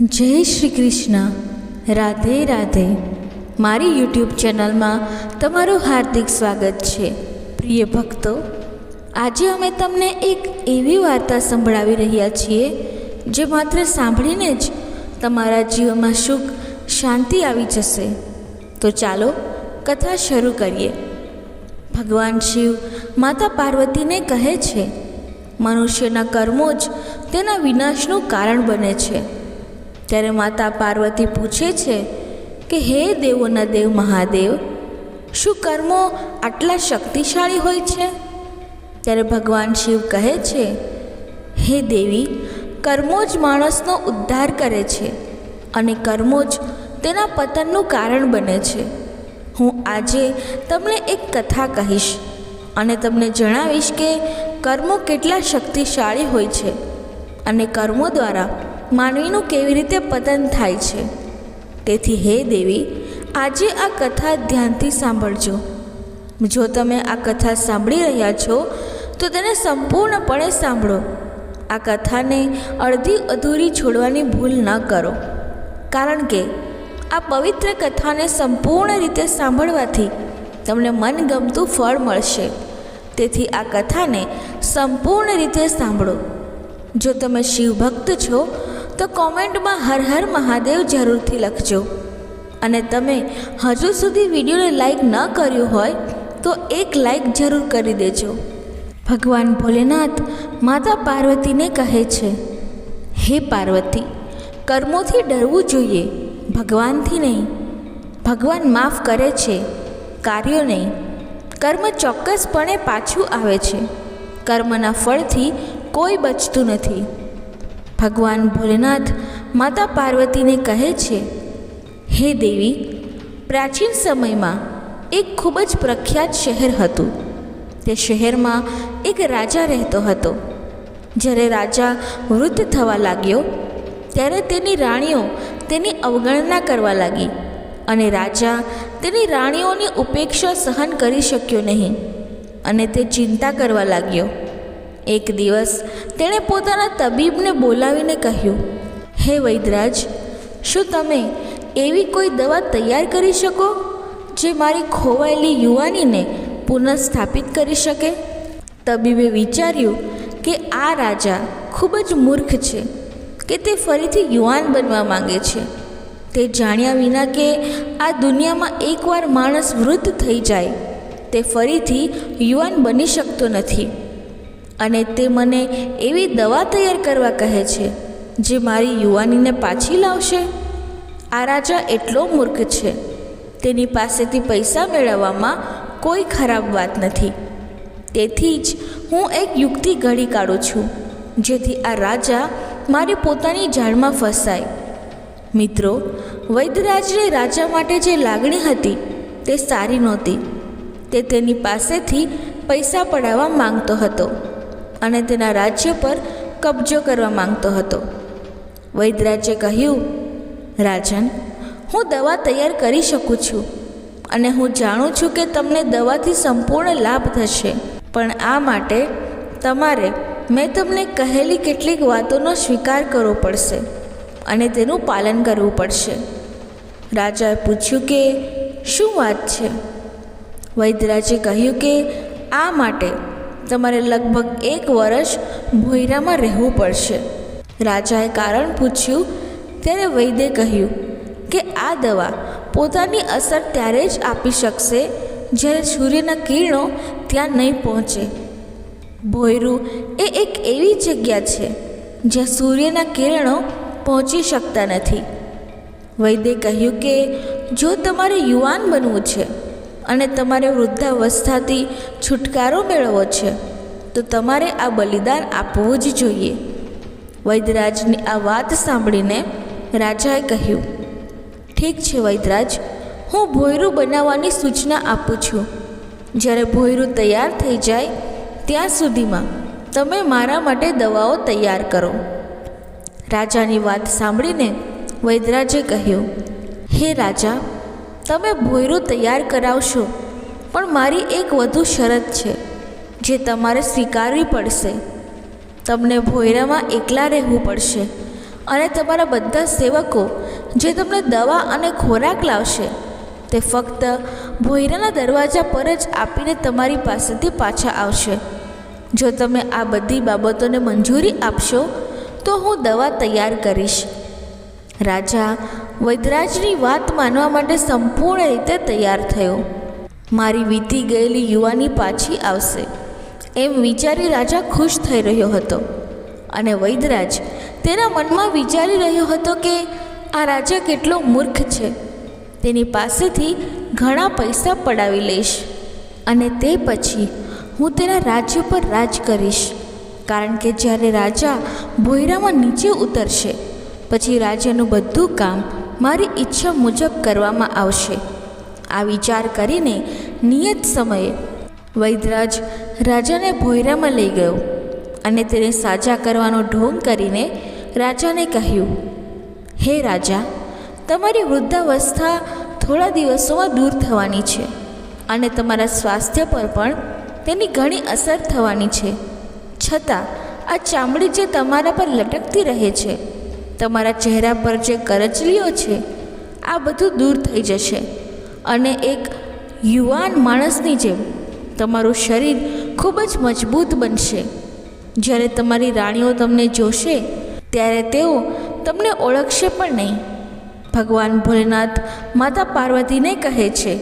જય શ્રી કૃષ્ણ. રાધે રાધે. મારી યુટ્યુબ ચેનલમાં તમારું હાર્દિક સ્વાગત છે. પ્રિય ભક્તો, આજે અમે તમને એક એવી વાર્તા સંભળાવી રહ્યા છીએ, જે માત્ર સાંભળીને જ તમારા જીવનમાં સુખ, શાંતિ આવી જશે. તો ચાલો, કથા શરૂ કરીએ. ભગવાન શિવ માતા પાર્વતીને કહે છે, મનુષ્યના કર્મો જ તેના વિનાશનું કારણ બને છે. ત્યારે માતા પાર્વતી પૂછે છે કે, હે દેવોના દેવ મહાદેવ, શું કર્મો આટલા શક્તિશાળી હોય છે? ત્યારે ભગવાન શિવ કહે છે, હે દેવી, કર્મો જ માણસનો ઉદ્ધાર કરે છે અને કર્મો જ તેના પતનનું કારણ બને છે. હું આજે તમને એક કથા કહીશ અને તમને જણાવીશ કે કર્મો કેટલા શક્તિશાળી હોય છે અને કર્મો દ્વારા માનવીનું કેવી રીતે પતન થાય છે? તેથી હે દેવી, આજે આ કથા ધ્યાનથી સાંભળજો. જો તમે આ કથા સાંભળી રહ્યા છો, તો તેને સંપૂર્ણપણે સાંભળો. આ કથાને અડધી અધૂરી છોડવાની ભૂલ ન કરો. કારણ કે, આ પવિત્ર કથાને સંપૂર્ણ રીતે સાંભળવાથી તમને મનગમતું ફળ મળશે. તેથી આ કથાને સંપૂર્ણ રીતે સાંભળો. જો તમે શિવભક્ત છો તો કોમેન્ટમાં હર હર મહાદેવ જરૂરથી લખજો. અને તમે હજુ સુધી વિડીયોને લાઈક ન કર્યું હોય, તો એક લાઈક જરૂર કરી દેજો. ભગવાન ભોલેનાથ માતા પાર્વતીને કહે છે, હે પાર્વતી, કર્મોથી ડરવું જોઈએ, ભગવાનથી નહીં. ભગવાન માફ કરે છે, કાર્યો નહીં. કર્મ ચોક્કસપણે પાછું આવે છે. કર્મના ફળથી કોઈ બચતું નથી. ભગવાન ભોલેનાથ માતા પાર્વતીને કહે છે, હે દેવી, પ્રાચીન સમયમાં એક ખૂબ જ પ્રખ્યાત શહેર હતું. તે શહેરમાં એક રાજા રહેતો હતો. જ્યારે રાજા વૃદ્ધ થવા લાગ્યો, ત્યારે તેની રાણીઓ તેની અવગણના કરવા લાગી અને રાજા તેની રાણીઓની ઉપેક્ષા સહન કરી શક્યો નહીં અને તે ચિંતા કરવા લાગ્યો. એક દિવસ તેણે પોતાના તબીબને બોલાવીને કહ્યું, હે વૈદરાજ શું તમે એવી કોઈ દવા તૈયાર કરી શકો જે મારી ખોવાયેલી યુવાનીને પુનઃસ્થાપિત કરી શકે? તબીબે વિચાર્યું કે આ રાજા ખૂબ જ મૂર્ખ છે, કે તે ફરીથી યુવાન બનવા માંગે છે. તે જાણ્યા વિના કે આ દુનિયામાં એકવાર માણસ વૃદ્ધ થઈ જાય, તે ફરીથી યુવાન બની શકતો નથી. અને તે મને એવી દવા તૈયાર કરવા કહે છે, જે મારી યુવાનીને પાછી લાવશે. આ રાજા એટલો મૂર્ખ છે. તેની પાસેથી પૈસા મેળવવામાં કોઈ ખરાબ વાત નથી. તેથી જ હું એક યુક્તિ ઘડી કાઢું છું, જેથી આ રાજા મારી પોતાની જાળમાં ફસાય. મિત્રો વૈદ્યરાજને રાજા માટે જે લાગણી હતી, તે સારી નહોતી. તે તેની પાસેથી પૈસા પડાવવા માંગતો હતો. અને તેના રાજ્ય પર કબજો કરવા માંગતો હતો. વૈદ્યરાજે કહ્યું, રાજન, હું દવા તૈયાર કરી શકું છું અને હું જાણું છું કે તમને દવાથી સંપૂર્ણ લાભ થશે. પણ આ માટે તમારે, મેં તમને કહેલી કેટલીક વાતોનો સ્વીકાર કરવો પડશે અને તેનું પાલન કરવું પડશે. રાજાએ પૂછ્યું કે, શું વાત છે? વૈદ્યરાજે કહ્યું કે, આ માટે તમારે લગભગ એક વર્ષ ભોયરામાં રહેવું પડશે. રાજાએ કારણ પૂછ્યું ત્યારે વૈદ્યે કહ્યું કે આ દવા પોતાની અસર ત્યારે જ આપી શકશે જ્યારે સૂર્યના કિરણો ત્યાં નહીં પહોંચે. ભોયરું એ એક એવી જગ્યા છે જ્યાં સૂર્યના કિરણો પહોંચી શકતા નથી. વૈદ્યે કહ્યું કે જો તમારે યુવાન બનવું છે અને તમારે વૃદ્ધાવસ્થાથી છુટકારો મેળવવો છે, તો તમારે આ બલિદાન આપવું જ જોઈએ. વૈદ્યરાજની આ વાત સાંભળીને રાજાએ કહ્યું, ઠીક છે વૈદ્યરાજ, હું ભોયરું બનાવવાની સૂચના આપું છું. જ્યારે ભોયરું તૈયાર થઈ જાય, ત્યાં સુધીમાં તમે મારા માટે દવાઓ તૈયાર કરો. રાજાની વાત સાંભળીને વૈદ્યરાજે કહ્યું, હે રાજા તમે ભોયરું તૈયાર કરાવશો. પણ મારી એક વધુ શરત છે, જે તમારે સ્વીકારવી પડશે. તમને ભોયરામાં એકલા રહેવું પડશે અને તમારા બધા સેવકો જે તમને દવા અને ખોરાક લાવશે, તે ફક્ત ભોયરાના દરવાજા પર જ આપીને તમારી પાસેથી પાછા આવશે. જો તમે આ બધી બાબતોને મંજૂરી આપશો, તો હું દવા તૈયાર કરીશ. રાજા વૈદરાજની વાત માનવા માટે સંપૂર્ણ રીતે તૈયાર થયો. મારી વીતી ગયેલી યુવાની પાછી આવશે. એમ વિચારી રાજા ખુશ થઈ રહ્યો હતો. અને વૈદરાજ તેના મનમાં વિચારી રહ્યો હતો કે આ રાજા કેટલો મૂર્ખ છે. તેની પાસેથી ઘણા પૈસા પડાવી લઈશ. અને તે પછી હું તેના રાજ્ય પર રાજ કરીશ. કારણ કે જ્યારે રાજા ભોયરામાં નીચે ઉતરશે, પછી રાજાનું બધું કામ મારી ઈચ્છા મુજબ કરવામાં આવશે. આ વિચાર કરીને નિયત સમયે વૈદરાજ રાજાને ભોયરામાં લઈ ગયો અને તેને સાજા કરવાનો ઢોંગ કરીને રાજાને કહ્યું, હે રાજા, તમારી વૃદ્ધાવસ્થા થોડા દિવસોમાં દૂર થવાની છે અને તમારા સ્વાસ્થ્ય પર પણ તેની ઘણી અસર થવાની છે. છતાં આ ચામડી જે તમારા પર લટકતી રહે છે તમારા ચહેરા પર જે કરચલીઓ છે, આ બધું દૂર થઈ જશે. અને એક યુવાન માણસની જેમ તમારું શરીર ખૂબ જ મજબૂત બનશે. જ્યારે તમારી રાણીઓ તમને જોશે, ત્યારે તેઓ તમને ઓળખશે પણ નહીં. ભગવાન ભોલેનાથ માતા પાર્વતીને કહે છે,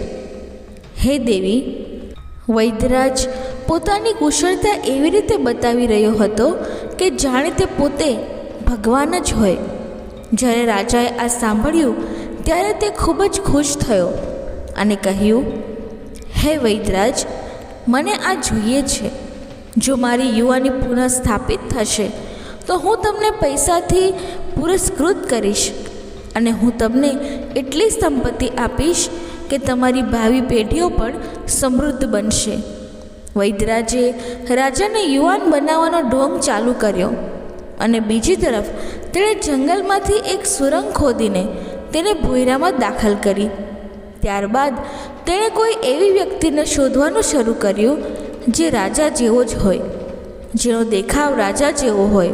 હે દેવી, વૈદ્યરાજ પોતાની કુશળતા એવી રીતે બતાવી રહ્યો હતો કે જાણે તે પોતે ભગવાન જ હોય. જ્યારે રાજાએ આ સાંભળ્યું, ત્યારે તે ખૂબ જ ખુશ થયો અને કહ્યું, હે વૈદરાજ મને આ જોઈએ છે. જો મારી યુવાની પુનઃસ્થાપિત થશે, તો હું તમને પૈસાથી પુરસ્કૃત કરીશ અને હું તમને એટલી સંપત્તિ આપીશ કે તમારી ભાવિ પેઢીઓ પણ સમૃદ્ધ બનશે. વૈદ્યરાજે રાજાને યુવાન બનાવવાનો ઢોંગ ચાલુ કર્યો. અને બીજી તરફ તેણે જંગલમાંથી એક સુરંગ ખોદીને તેને ભોયરામાં દાખલ કરી. ત્યારબાદ તેણે કોઈ એવી વ્યક્તિને શોધવાનું શરૂ કર્યું જે રાજા જેવો જ હોય, જેનો દેખાવ રાજા જેવો હોય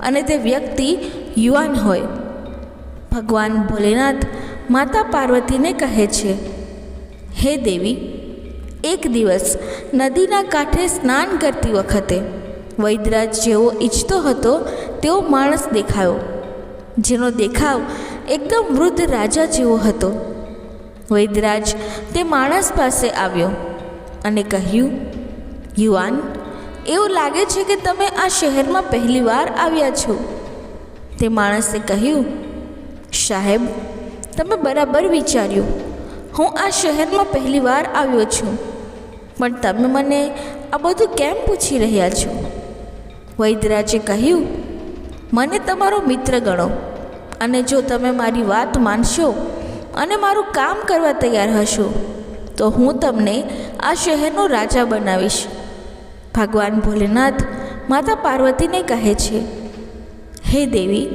અને તે વ્યક્તિ યુવાન હોય. ભગવાન ભોલેનાથ માતા પાર્વતીને કહે છે, હે દેવી, એક દિવસ નદીના કાંઠે સ્નાન કરતી વખતે વૈદરાજ જેવો ઈચ્છતો હતો, તેવો માણસ દેખાયો. જેનો દેખાવ એકદમ વૃદ્ધ રાજા જેવો હતો. વૈદરાજ તે માણસ પાસે આવ્યો અને કહ્યું, યુવાન, એવું લાગે છે કે તમે આ શહેરમાં પહેલીવાર આવ્યા છો. તે માણસે કહ્યું, સાહેબ, તમે બરાબર વિચાર્યું. હું આ શહેરમાં પહેલીવાર આવ્યો છું. પણ તમે મને આ બધું કેમ પૂછી રહ્યા છો? વૈદરાજે કહ્યું, મને તમારો મિત્ર ગણો અને જો તમે મારી વાત માનશો અને મારું કામ કરવા તૈયાર હશો, તો હું તમને આ શહેરનો રાજા બનાવીશ. ભગવાન ભોલેનાથ માતા પાર્વતીને કહે છે, હે દેવી,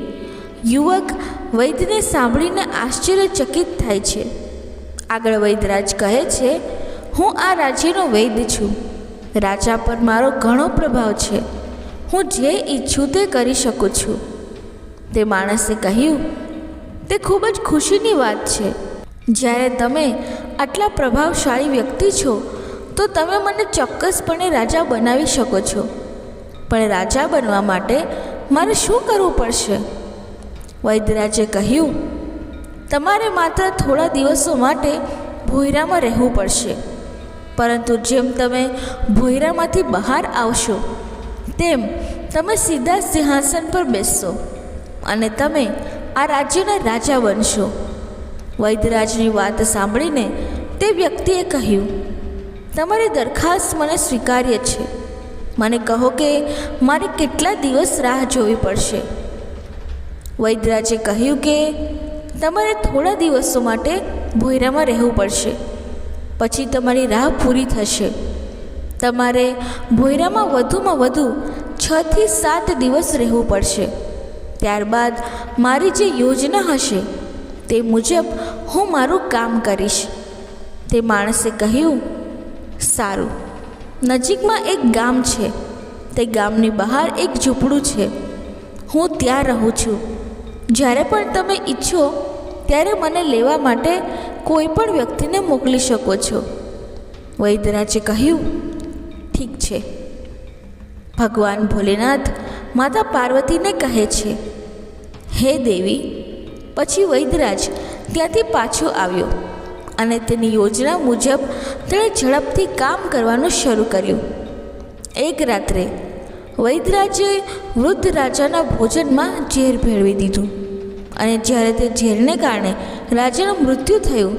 યુવક વૈદ્યને સાંભળીને આશ્ચર્યચકિત થાય છે. આગળ વૈદ્યરાજ કહે છે, હું આ રાજ્યનો વૈદ્ય છું. રાજા પર મારો ઘણો પ્રભાવ છે. હું જે ઈચ્છું તે કરી શકું છું. તે માણસે કહ્યું, તે ખૂબ જ ખુશીની વાત છે. જ્યારે તમે આટલા પ્રભાવશાળી વ્યક્તિ છો, તો તમે મને ચોક્કસપણે રાજા બનાવી શકો છો. પણ રાજા બનવા માટે મારે શું કરવું પડશે? વૈદ્યરાજે કહ્યું, તમારે માત્ર થોડા દિવસો માટે ભોયરામાં રહેવું પડશે. પરંતુ જેમ તમે ભોયરામાંથી બહાર આવશો તેમ તમે સીધા સિંહાસન પર બેસશો અને તમે આ રાજ્યના રાજા બનશો. વૈદ્યરાજની વાત સાંભળીને તે વ્યક્તિએ કહ્યું, તમારી દરખાસ્ત મને સ્વીકાર્ય છે. મને કહો કે મારે કેટલા દિવસ રાહ જોવી પડશે. વૈદ્યરાજે કહ્યું કે તમારે થોડા દિવસો માટે ભોયરામાં રહેવું પડશે. પછી તમારી રાહ પૂરી થશે. તમારે ભોયરામાં વધુમાં વધુ છથી સાત દિવસ રહેવું પડશે. ત્યારબાદ મારી જે યોજના હશે, તે મુજબ હું મારું કામ કરીશ. તે માણસે કહ્યું, સારું. નજીકમાં એક ગામ છે. તે ગામની બહાર એક ઝૂંપડું છે. હું ત્યાં રહું છું. જ્યારે પણ તમે ઈચ્છો, ત્યારે મને લેવા માટે કોઈ પણ વ્યક્તિને મોકલી શકો છો. વૈદ્યરાજે કહ્યું ઠીક છે. ભગવાન ભોલેનાથ માતા પાર્વતીને કહે છે, હે દેવી, પછી વૈદ્યરાજ ત્યાંથી પાછો આવ્યો અને તેની યોજના મુજબ તેણે ઝડપથી કામ કરવાનું શરૂ કર્યું. એક રાત્રે વૈદ્યરાજે વૃદ્ધ રાજાના ભોજનમાં ઝેર ભેળવી દીધું અને જ્યારે તે ઝેરને કારણે રાજાનું મૃત્યુ થયું,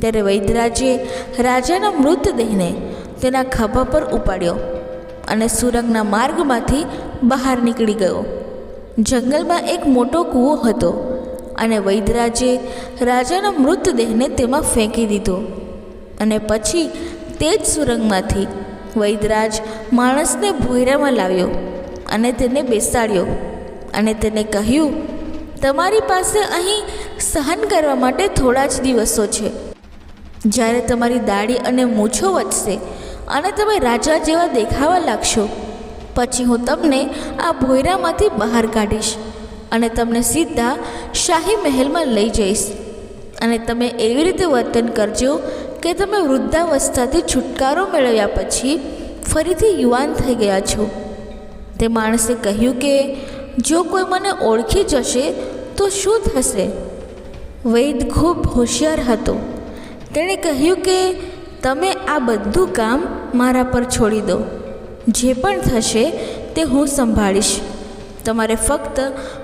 ત્યારે વૈદ્યરાજે રાજાના મૃતદેહને તેના ખભા પર ઉપાડ્યો અને સુરંગના માર્ગમાંથી બહાર નીકળી ગયો. જંગલમાં એક મોટો કૂવો હતો અને વૈદ્યરાજે રાજાના મૃતદેહને તેમાં ફેંકી દીધો. અને પછી તે જ સુરંગમાંથી વૈદ્યરાજ માણસને ભોયરામાં લાવ્યો અને તેને બેસાડ્યો અને તેને કહ્યું, તમારી પાસે અહીં સહન કરવા માટે થોડા જ દિવસો છે. જ્યારે તમારી દાઢી અને મૂછો વધશે અને તમે રાજા જેવા દેખાવા લાગશો. પછી હું તમને આ ભોયરામાંથી બહાર કાઢીશ અને તમને સીધા શાહી મહેલમાં લઈ જઈશ. અને તમે એવી રીતે વર્તન કરજો કે તમે વૃદ્ધાવસ્થાથી છુટકારો મેળવ્યા પછી ફરીથી યુવાન થઈ ગયા છો. તે માણસે કહ્યું કે, જો કોઈ મને ઓળખી જશે, તો શું થશે? વૈદ ખૂબ હોશિયાર હતો. તેણે કહ્યું કે તમે આ બધું કામ મારા પર છોડી દો. જે પણ થશે તે હું સંભાળીશ. તમારે ફક્ત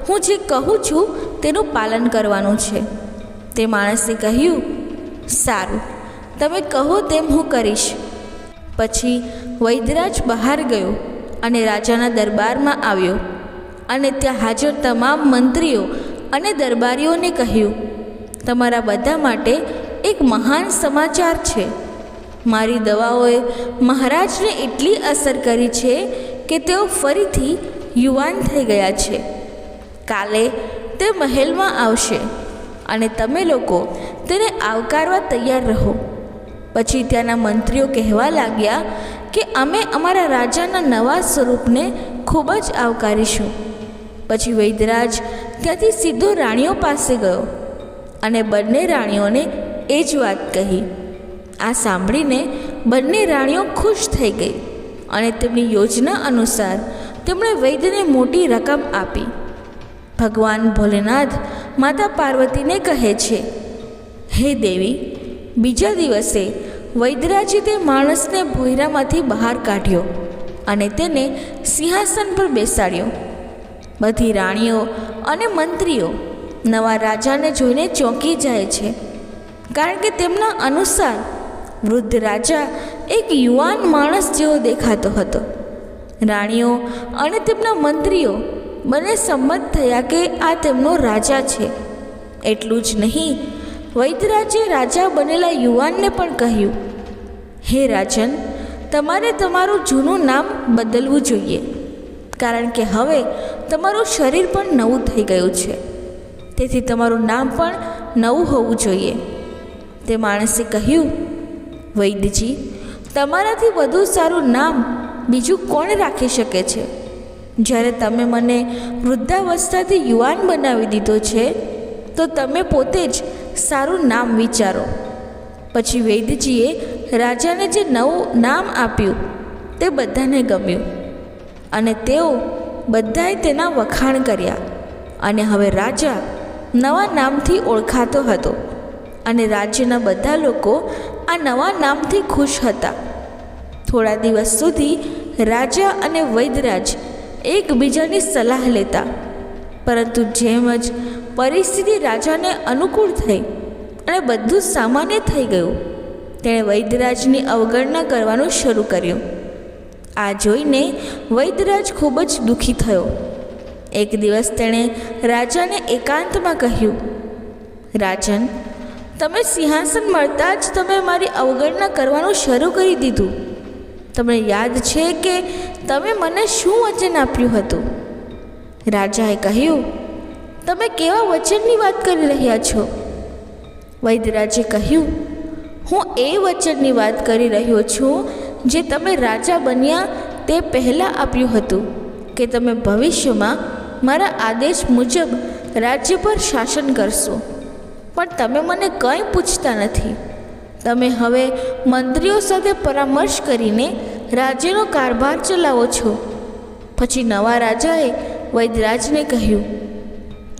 હું જે કહું છું તેનું પાલન કરવાનું છે. તે માણસે કહ્યું, સારું, તમે કહો તેમ હું કરીશ. પછી વૈદ્યરાજ બહાર ગયો અને રાજાના દરબારમાં આવ્યો અને ત્યાં હાજર તમામ મંત્રીઓ અને દરબારીઓને કહ્યું, તમારા બધા માટે એક મહાન સમાચાર છે. મારી દવાઓએ મહારાજને એટલી અસર કરી છે કે તેઓ ફરીથી યુવાન થઈ ગયા છે. કાલે તે મહેલમાં આવશે અને તમે લોકો તેને આવકારવા તૈયાર રહો. પછી ત્યાંના મંત્રીઓ કહેવા લાગ્યા કે અમે અમારા રાજાના નવા સ્વરૂપને ખૂબ જ આવકારીશું. પછી વૈદ્યરાજ ત્યાંથી સીધો રાણીઓ પાસે ગયો અને બંને રાણીઓને એ જ વાત કહી. આ સાંભળીને બંને રાણીઓ ખુશ થઈ ગઈ અને તેમની યોજના અનુસાર તેમણે વૈદ્યને મોટી રકમ આપી. ભગવાન ભોલેનાથ માતા પાર્વતીને કહે છે, હે દેવી, બીજા દિવસે વૈદ્યરાજે તે માણસને ભોયરામાંથી બહાર કાઢ્યો અને તેને સિંહાસન પર બેસાડ્યો. બધી રાણીઓ અને મંત્રીઓ નવા રાજાને જોઈને ચોંકી જાય છે, કારણ કે તેમના અનુસાર વૃદ્ધ રાજા એક યુવાન માણસ જેવો દેખાતો હતો. રાણીઓ અને તેમના મંત્રીઓ બંને સંમત થયા કે આ તેમનો રાજા છે. એટલું જ નહીં વૈદ્યરાજે રાજા બનેલા યુવાનને પણ કહ્યું, હે રાજન, તમારે તમારું જૂનું નામ બદલવું જોઈએ, કારણ કે હવે તમારું શરીર પણ નવું થઈ ગયું છે. તેથી તમારું નામ પણ નવું હોવું જોઈએ. તે માણસે કહ્યું વૈદ્યજી, તમારાથી વધુ સારું નામ બીજું કોણ રાખી શકે છે? જ્યારે તમે મને વૃદ્ધાવસ્થાથી યુવાન બનાવી દીધો છે, તો તમે પોતે જ સારું નામ વિચારો. પછી વૈદ્યજીએ રાજાને જે નવું નામ આપ્યું, તે બધાને ગમ્યું અને તેઓ બધાએ તેના વખાણ કર્યા અને હવે રાજા નવા નામથી ઓળખાતો હતો અને રાજ્યના બધા લોકો આ નવા નામથી ખુશ હતા. થોડા દિવસ સુધી રાજા અને વૈદ્યરાજ એકબીજાની સલાહ લેતા. પરંતુ જેમ જ પરિસ્થિતિ રાજાને અનુકૂળ થઈ અને બધું સામાન્ય થઈ ગયું, તેણે વૈદ્યરાજની અવગણના કરવાનું શરૂ કર્યું. આ જોઈને વૈદ્યરાજ ખૂબ જ દુઃખી થયો. એક દિવસ તેણે રાજાને એકાંતમાં કહ્યું, રાજન તમે સિંહાસન મળતા જ તમે મારી અવગણના કરવાનું શરૂ કરી દીધું. તમને યાદ છે કે તમે મને શું વચન આપ્યું હતું? રાજાએ કહ્યું, તમે કેવા વચનની વાત કરી રહ્યા છો? વૈદ્યરાજે કહ્યું, હું એ વચનની વાત કરી રહ્યો છું જે તમે રાજા બન્યા તે પહેલાં આપ્યું હતું, કે તમે ભવિષ્યમાં મારા આદેશ મુજબ રાજ્ય પર શાસન કરશો. પણ તમે મને કંઈ પૂછતા નથી. તમે હવે મંત્રીઓ સાથે પરામર્શ કરીને રાજ્યનો કારભાર ચલાવો છો. પછી નવા રાજાએ વૈદરાજને કહ્યું,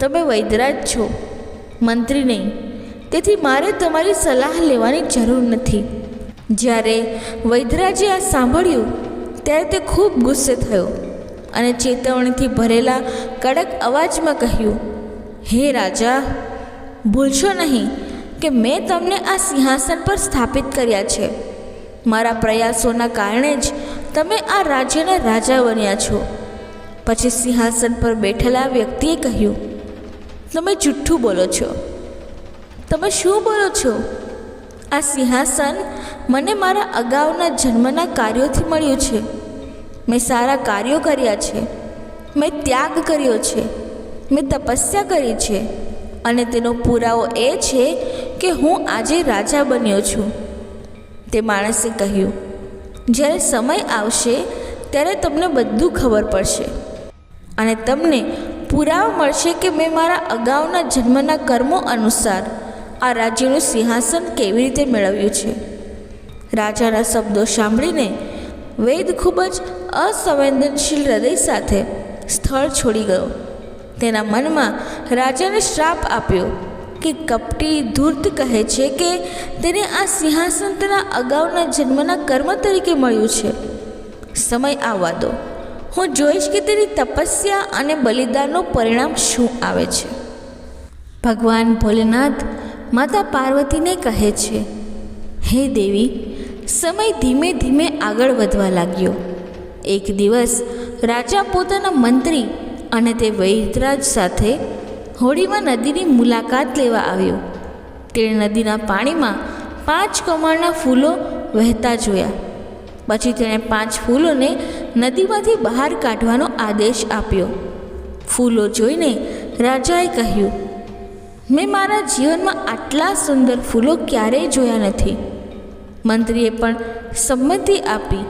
તમે વૈદરાજ છો, મંત્રી નહીં. તેથી મારે તમારી સલાહ લેવાની જરૂર નથી. જ્યારે વૈદરાજે આ સાંભળ્યું, ત્યારે તે ખૂબ ગુસ્સે થયો અને ચેતવણીથી ભરેલા કડક અવાજમાં કહ્યું, હે રાજા ભૂલશો નહીં કે મેં તમને આ સિંહાસન પર સ્થાપિત કર્યા છે. મારા પ્રયાસોના કારણે જ તમે આ રાજ્યના રાજા બન્યા છો. પછી સિંહાસન પર બેઠેલા વ્યક્તિએ કહ્યું, તમે જુઠ્ઠું બોલો છો. તમે શું બોલો છો? આ સિંહાસન મને મારા અગાઉના જન્મના કાર્યોથી મળ્યું છે. મેં સારા કાર્યો કર્યા છે. મેં ત્યાગ કર્યો છે. મેં તપસ્યા કરી છે. અને તેનો પુરાવો એ છે કે હું આજે રાજા બન્યો છું. તે માણસે કહ્યું, જ્યારે સમય આવશે, ત્યારે તમને બધું ખબર પડશે. અને તમને પુરાવો મળશે કે મેં મારા અગાઉના જન્મના કર્મો અનુસાર આ રાજ્યનું સિંહાસન કેવી રીતે મેળવ્યું છે. રાજાના શબ્દો સાંભળીને વેદ ખૂબ જ અસંવેદનશીલ હૃદય સાથે સ્થળ છોડી ગયો. તેના મનમાં રાજાને શ્રાપ આપ્યો કે કપટી ધૂર્ત કહે છે કે તેને આ સિંહાસન અગાઉના જન્મના કર્મ તરીકે મળ્યું છે. સમય આવવા દો. હું જોઈશ કે તેની તપસ્યા અને બલિદાનનું પરિણામ શું આવે છે. ભગવાન ભોલેનાથ માતા પાર્વતીને કહે છે, હે દેવી, સમય ધીમે ધીમે આગળ વધવા લાગ્યો. એક દિવસ રાજા પોતાના મંત્રી અને તે વૈદરાજ સાથે હોળીમાં નદીની મુલાકાત લેવા આવ્યો. તેણે નદીના પાણીમાં પાંચ કમળના ફૂલો વહેતા જોયા. પછી તેણે પાંચ ફૂલોને નદીમાંથી બહાર કાઢવાનો આદેશ આપ્યો. ફૂલો જોઈને રાજાએ કહ્યું, મેં મારા જીવનમાં આટલા સુંદર ફૂલો ક્યારેય જોયા નથી. મંત્રીએ પણ સંમતિ આપી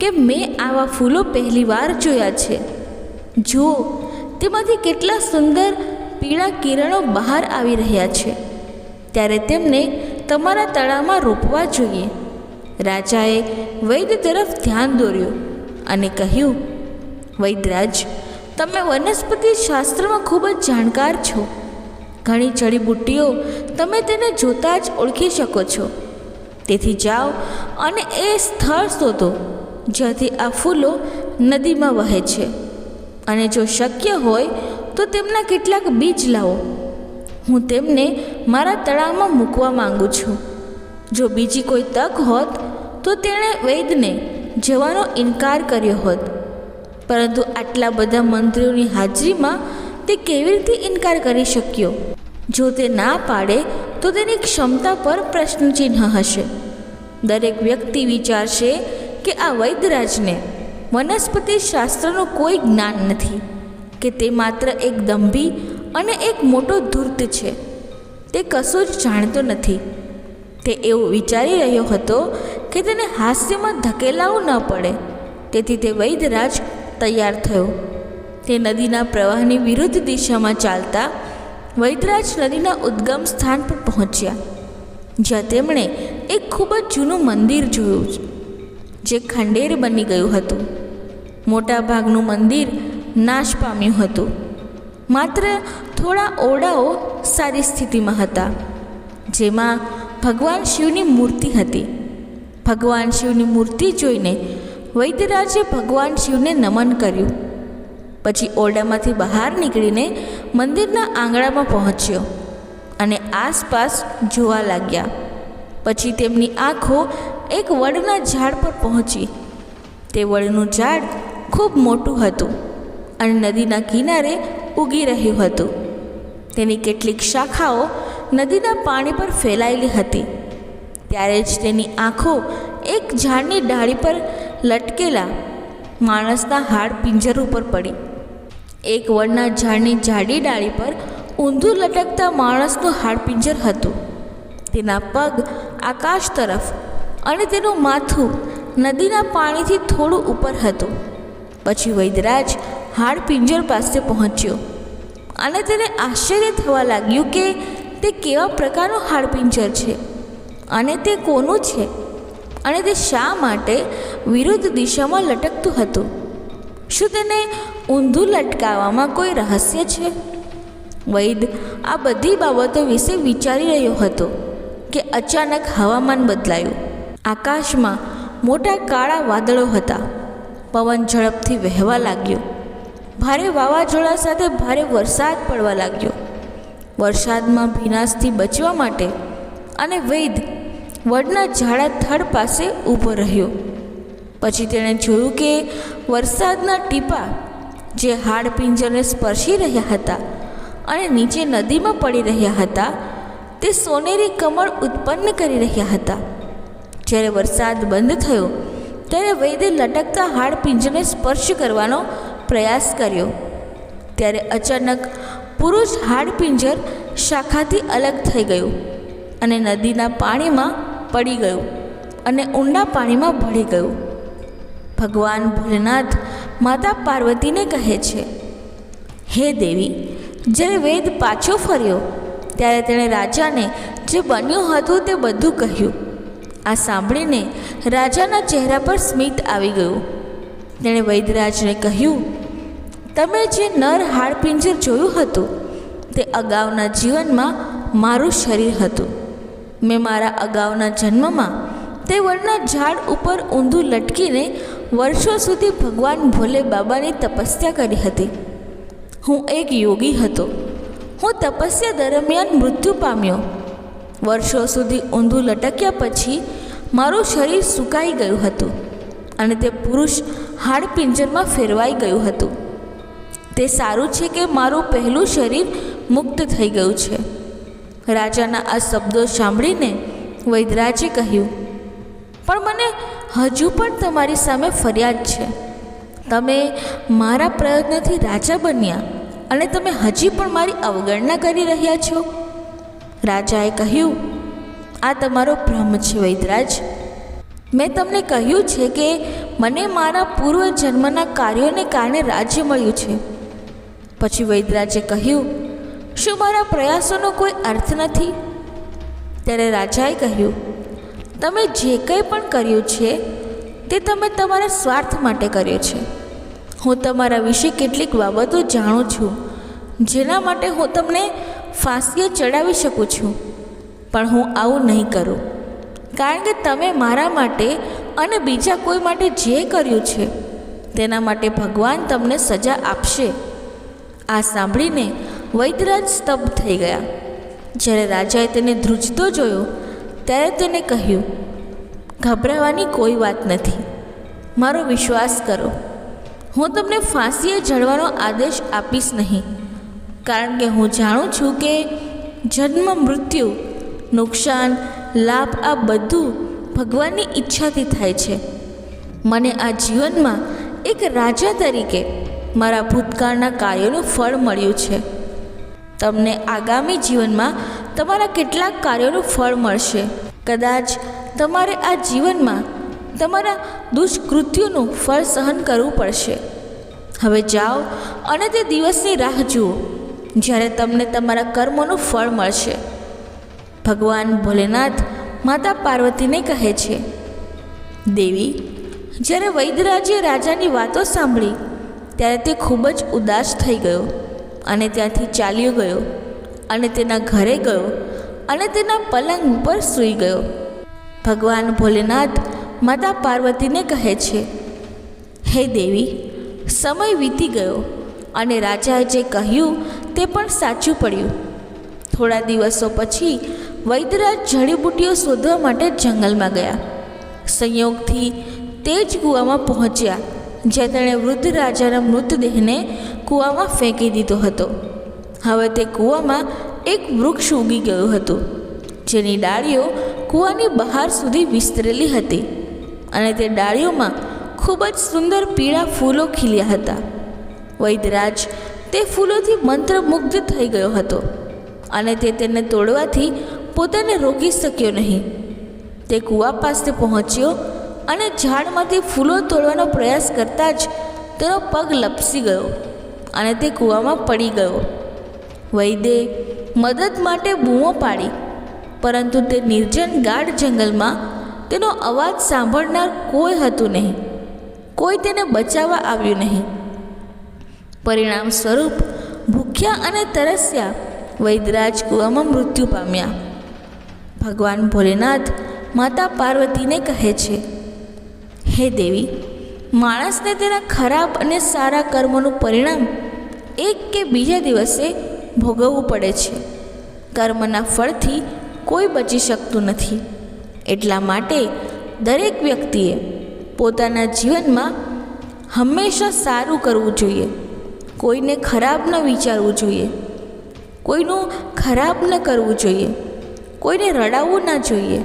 કે મેં આવા ફૂલો પહેલીવાર જોયા છે. જુઓ તેમાંથી કેટલા સુંદર પીળા કિરણો બહાર આવી રહ્યા છે, ત્યારે તેમને તમારા તળાવમાં રોપવા જોઈએ. રાજાએ વૈદ્ય તરફ ધ્યાન દોર્યું અને કહ્યું વૈદરાજ તમે વનસ્પતિ શાસ્ત્રમાં ખૂબ જ જાણકાર છો. ઘણી જડીબુટ્ટીઓ તમે તેને જોતાં જ ઓળખી શકો છો. તેથી જાઓ અને એ સ્થળ શોધો, જ્યાંથી આ ફૂલો નદીમાં વહે છે. અને જો શક્ય હોય, તો તેમના કેટલાક બીજ લાવો. હું તેમને મારા તળાવમાં મૂકવા માંગુ છું. જો બીજી કોઈ તક હોત, તો તેણે વૈદને જવાનો ઇનકાર કર્યો હોત. પરંતુ આટલા બધા મંત્રીઓની હાજરીમાં તે કેવી રીતે ઇનકાર કરી શક્યો? જો તે ના પાડે, તો તેની ક્ષમતા પર પ્રશ્નચિહ્ન હશે. દરેક વ્યક્તિ વિચારશે કે આ વૈદરાજને વનસ્પતિ શાસ્ત્રનું કોઈ જ્ઞાન નથી કે તે માત્ર એક દંભી અને એક મોટો ધૂર્ત છે. તે કશું જ જાણતો નથી. તે એવું વિચારી રહ્યો હતો કે તેને હાસ્યમાં ધકેલાવું ન પડે. તેથી તે વૈદરાજ તૈયાર થયો. તે નદીના પ્રવાહની વિરુદ્ધ દિશામાં ચાલતા વૈદરાજ નદીના ઉદ્ગમ સ્થાન પર પહોંચ્યા, જ્યાં તેમણે એક ખૂબ જ જૂનું મંદિર જોયું. જે ખંડેર બની ગયું હતું. મોટાભાગનું મંદિર નાશ પામ્યું હતું. માત્ર થોડા ઓરડાઓ સારી સ્થિતિમાં હતા, જેમાં ભગવાન શિવની મૂર્તિ હતી. ભગવાન શિવની મૂર્તિ જોઈને વૈદ્યરાજે ભગવાન શિવને નમન કર્યું. પછી ઓરડામાંથી બહાર નીકળીને મંદિરના આંગણામાં પહોંચ્યો અને આસપાસ જોવા લાગ્યા. પછી તેમની આંખો એક વડના ઝાડ પર પહોંચી. તે વડનું ઝાડ ખૂબ મોટું હતું અને નદીના કિનારે ઉગી રહ્યું હતું. તેની કેટલીક શાખાઓ નદીના પાણી પર ફેલાયેલી હતી. ત્યારે જ તેની આંખો એક ઝાડની ડાળી પર લટકેલા માણસના હાડ પિંજર ઉપર પડી. એક વડના ઝાડની જાડી ડાળી પર ઊંધું લટકતા માણસનું હાડપિંજર હતું. તેના પગ આકાશ તરફ અને તેનું માથું નદીના પાણીથી થોડું ઉપર હતું. પછી વૈદરાજ હાડપિંજર પાસે પહોંચ્યો અને તેને આશ્ચર્ય થવા લાગ્યું કે તે કેવા પ્રકારનું હાડપિંજર છે અને તે કોનું છે અને તે શા માટે વિરુદ્ધ દિશામાં લટકતું હતું. શું તેને ઊંધું લટકાવવામાં કોઈ રહસ્ય છે? વૈદ આ બધી બાબતો વિશે વિચારી રહ્યો હતો કે અચાનક હવામાન બદલાયું. આકાશમાં મોટા કાળા વાદળો હતા. પવન ઝડપથી વહેવા લાગ્યો. ભારે વાવાઝોડા સાથે ભારે વરસાદ પડવા લાગ્યો. વરસાદમાં ભીનાશથી બચવા માટે અને વૈદ વડના ઝાડા થડ પાસે ઊભો રહ્યો. પછી તેણે જોયું કે વરસાદના ટીપા જે હાડપિંજરને સ્પર્શી રહ્યા હતા અને નીચે નદીમાં પડી રહ્યા હતા, તે સોનેરી કમળ ઉત્પન્ન કરી રહ્યા હતા. જ્યારે વરસાદ બંધ થયો, ત્યારે વૈદે લટકતા હાડપિંજરને સ્પર્શ કરવાનો પ્રયાસ કર્યો. ત્યારે અચાનક પુરુષ હાડપિંજર શાખાથી અલગ થઈ ગયું અને નદીના પાણીમાં પડી ગયું અને ઊંડા પાણીમાં ભળી ગયું. ભગવાન ભોલેનાથ માતા પાર્વતીને કહે છે, હે દેવી, જ્યારે વેદ પાછો ફર્યો, ત્યારે તેણે રાજાને જે બન્યું હતું તે બધું કહ્યું. આ સાંભળીને રાજાના ચહેરા પર સ્મિત આવી ગયું. તેણે વૈદરાજને કહ્યું, તમે જે નર હાડપિંજર જોયું હતું, તે અગાઉના જીવનમાં મારું શરીર હતું. મેં મારા અગાઉના જન્મમાં તે વડના ઝાડ ઉપર ઊંધું લટકીને વર્ષો સુધી ભગવાન ભોલે બાબાની તપસ્યા કરી હતી. હું એક યોગી હતો. હું તપસ્યા દરમિયાન મૃત્યુ પામ્યો. વર્ષો સુધી ઊંધું લટક્યા પછી મારું શરીર સુકાઈ ગયું હતું અને તે પુરુષ હાડપિંજરમાં ફેરવાઈ ગયું હતું. તે સારું છે કે મારું પહેલું શરીર મુક્ત થઈ ગયું છે. રાજાના આ શબ્દો સાંભળીને વૈદરાજે કહ્યું, પણ મને હજુ પણ તમારી સામે ફરિયાદ છે. તમે મારા પ્રયત્નથી રાજા બન્યા અને તમે હજી પણ મારી અવગણના કરી રહ્યા છો. રાજાએ કહ્યું, આ તમારો ભ્રમ છે વૈદરાજ મેં તમને કહ્યું છે કે મને મારા પૂર્વ જન્મના કાર્યોને કારણે રાજ્ય મળ્યું છે. પછી વૈદરાજે કહ્યું, શું મારા પ્રયાસોનો કોઈ અર્થ નથી? ત્યારે રાજાએ કહ્યું, તમે જે કંઈ પણ કર્યું છે, તે તમે તમારા સ્વાર્થ માટે કર્યો છે. હું તમારા વિશે કેટલીક બાબતો જાણું છું, જેના માટે હું તમને ફાંસીએ ચડાવી શકું છું, પણ હું આવું નહીં કરું. કારણ કે તમે મારા માટે અને બીજા કોઈ માટે જે કર્યું છે, તેના માટે ભગવાન તમને સજા આપશે. આ સાંભળીને વૈદરાજ સ્તબ્ધ થઈ ગયા. જ્યારે રાજાએ તેને ધ્રુજતો જોયો, ત્યારે તેને કહ્યું, ગભરાવાની કોઈ વાત નથી. મારો વિશ્વાસ કરો. હું તમને ફાંસીએ જડવાનો આદેશ આપીશ નહીં. કારણ કે હું જાણું છું કે જન્મ, મૃત્યુ, નુકસાન, લાભ આ બધું ભગવાનની ઈચ્છાથી થાય છે. મને આ જીવનમાં એક રાજા તરીકે મારા ભૂતકાળના કાર્યોનું ફળ મળ્યું છે. તમને આગામી જીવનમાં તમારા કેટલાક કાર્યોનું ફળ મળશે. કદાચ તમારે આ જીવનમાં તમારા દુષ્કૃત્યોનું ફળ સહન કરવું પડશે. હવે જાઓ અને તે દિવસની રાહ જુઓ. જ્યારે તમને તમારા કર્મોનું ફળ મળશે. ભગવાન ભોલેનાથ માતા પાર્વતીને કહે છે, દેવી, જ્યારે વૈદરાજે રાજાની વાતો સાંભળી, ત્યારે તે ખૂબ જ ઉદાસ થઈ ગયો અને ત્યાંથી ચાલ્યો ગયો અને તેના ઘરે ગયો અને તેના પલંગ ઉપર સૂઈ ગયો. ભગવાન ભોલેનાથ માતા પાર્વતીને કહે છે, હે દેવી, સમય વીતી ગયો અને રાજાએ જે કહ્યું તે પણ સાચું પડ્યું. થોડા દિવસો પછી વૈદ્યરાજ જડીબુટ્ટીઓ શોધવા માટે જંગલમાં ગયા. સંયોગથી તે જ કૂવામાં પહોંચ્યા, જ્યાં તેણે વૃદ્ધ રાજાના મૃતદેહને કૂવામાં ફેંકી દીધો હતો. હવે તે કૂવામાં એક વૃક્ષ ઉગી ગયું હતું, જેની ડાળીઓ કૂવાની બહાર સુધી વિસ્તરેલી હતી અને તે ડાળીઓમાં ખૂબ જ સુંદર પીળા ફૂલો ખીલ્યા હતા. વૈદરાજ તે ફૂલોથી મંત્રમુગ્ધ થઈ ગયો હતો અને તે તેને તોડવાથી પોતાને રોકી શક્યો નહીં. તે કૂવા પાસે પહોંચ્યો અને ઝાડમાંથી ફૂલો તોડવાનો પ્રયાસ કરતાં જ તેનો પગ લપસી ગયો અને તે કૂવામાં પડી ગયો. વૈદે મદદ માટે બૂમો પાડી, પરંતુ તે નિર્જન ગાઢ જંગલમાં તેનો અવાજ સાંભળનાર કોઈ હતું નહીં. કોઈ તેને બચાવવા આવ્યું નહીં. પરિણામ સ્વરૂપ ભૂખ્યા અને તરસ્યા વૈદરાજ કુવામાં મૃત્યુ પામ્યા. ભગવાન ભોલેનાથ માતા પાર્વતીને કહે છે, હે દેવી, માણસને તેના ખરાબ અને સારા કર્મોનું પરિણામ એક કે બીજા દિવસે ભોગવવું પડે છે. કર્મના ફળથી કોઈ બચી શકતું નથી. એટલા માટે દરેક વ્યક્તિએ પોતાના જીવનમાં હંમેશા સારું કરવું જોઈએ. કોઈને ખરાબ ન વિચારવું જોઈએ. કોઈનું ખરાબ ન કરવું જોઈએ. કોઈને રડાવવું ના જોઈએ.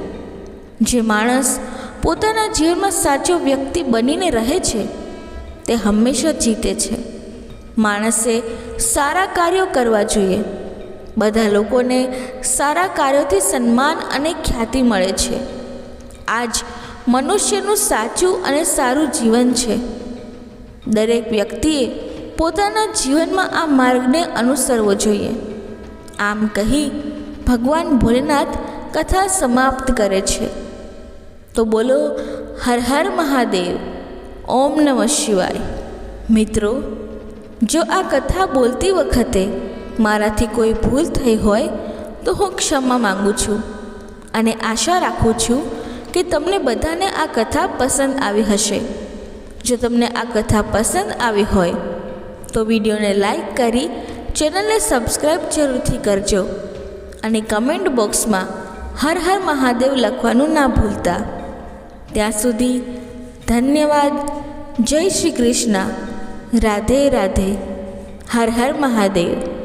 જે માણસ પોતાના જીવનમાં સાચો વ્યક્તિ બનીને રહે છે, તે હંમેશા જીતે છે. માણસે સારા કાર્યો કરવા જોઈએ. બધા લોકોને સારા કાર્યોથી સન્માન અને ખ્યાતિ મળે છે. આ જ મનુષ્યનું સાચું અને સારું જીવન છે. દરેક વ્યક્તિએ પોતાના જીવનમાં આ માર્ગને અનુસરવો જોઈએ. આમ કહી ભગવાન ભોલેનાથ કથા સમાપ્ત કરે છે. તો બોલો, હર હર મહાદેવ, ઓમ નમઃ શિવાય. મિત્રો, જો આ કથા બોલતી વખતે મારાથી કોઈ ભૂલ થઈ હોય, તો હું ક્ષમા માગું છું અને આશા રાખું છું કે તમને બધાને આ કથા પસંદ આવી હશે. જો તમને આ કથા પસંદ આવી હોય તો વિડીયોને લાઈક કરી ચેનલને સબસ્ક્રાઈબ જરૂરથી કરજો અને કમેન્ટ બોક્સમાં હર હર મહાદેવ લખવાનું ના ભૂલતા. ત્યાં સુધી ધન્યવાદ. જય શ્રી કૃષ્ણ. રાધે રાધે. હર હર મહાદેવ.